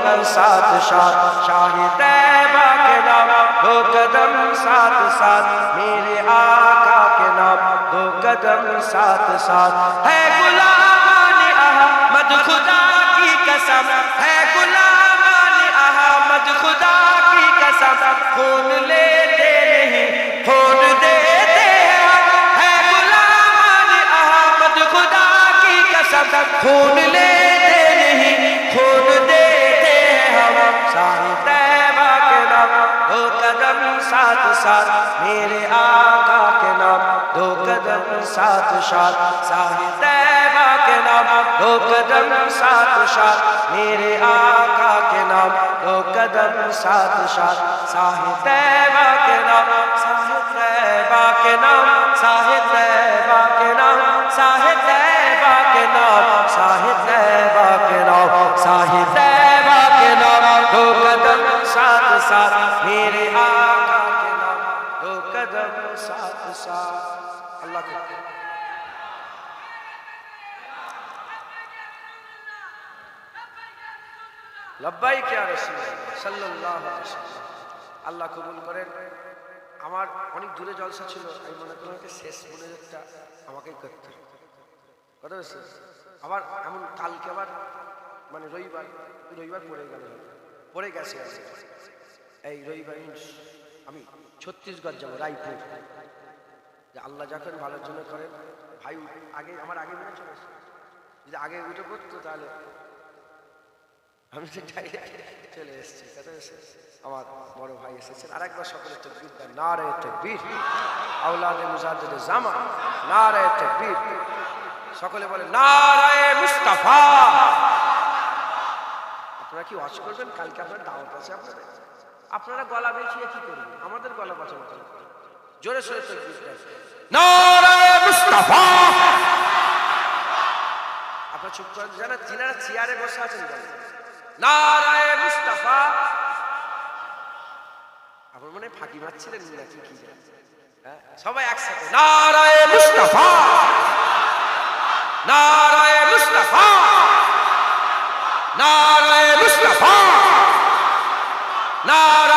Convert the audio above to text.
कदम साथ साथ शाह तैबा के नाम, दो कदम साथ साथ मेरे आका के नाम, दो कदम साथ साथ है गुलामान अहमद खुदा की कसम, है गुलामान अहमद खुदा की कसम, खून लेते नहीं, खून देते हैं। है गुलामान अहमद खुदा की कसम, खून कदम साथ साथ मेरे आका के नाम दो कदम साथ साथ सारी तैबा के नाम दो कदम साथ साथ मेरे आका के नाम दो कदम साथ साथ साहि तैबा के नाम साथ साथ मेरे आका के नाम दो कदम साथ साथ अल्लाह को লব্বাই কে রসুল সাল্লাল্লাহু আলাইহি ওয়াসাল্লাম আল্লাহ কবুল করেন আমার অনেক দূরে জলসা ছিল আমি মনে করি যে শেষ মনোযোগটা আমাকেই করতে হবে কথা বুঝছে আবার এমন কালকে আবার মানে রবিবার রবিবার পড়ে গেল পড়ে গেছে এই রবিবার আমি ছত্তিশগড় যাব, রায়পুর। যে আল্লাহ যখন ভালোর জন্য করেন, ভাই আগে, আমার আগে মনে চলে। যদি আগে উঠে পড়তো তাহলে আমি চলে এসেছি। আমার বড় ভাই এসেছেন। আর একবার সকলে তকবীর দেন। না রে তকবীর। আউলাদে মুজাদ্দিদে জামা না রে তকবীর। সকলে বলে না রে মুস্তাফা। আপনারা কি ওয়াশ করবেন? কালকে আপনার দাওয়াত আছে আপনাদের। আপনারা গলা বেঁচিয়ে কি করবেন? আমাদের গলা বাঁচানো। জোরে সোরে মুস্তাফা। আপনার চুপ করেন জানা যিনারা চেয়ারে বসে আছেন নারায় মুস্তাফা। আপনার মনে ফাঁকি মারছিলেন নাকি কি? হ্যাঁ? সবাই একসাথে। নারায় মুস্তাফা। নারায় মুস্তাফা। নারায় মুস্তাফা নারায়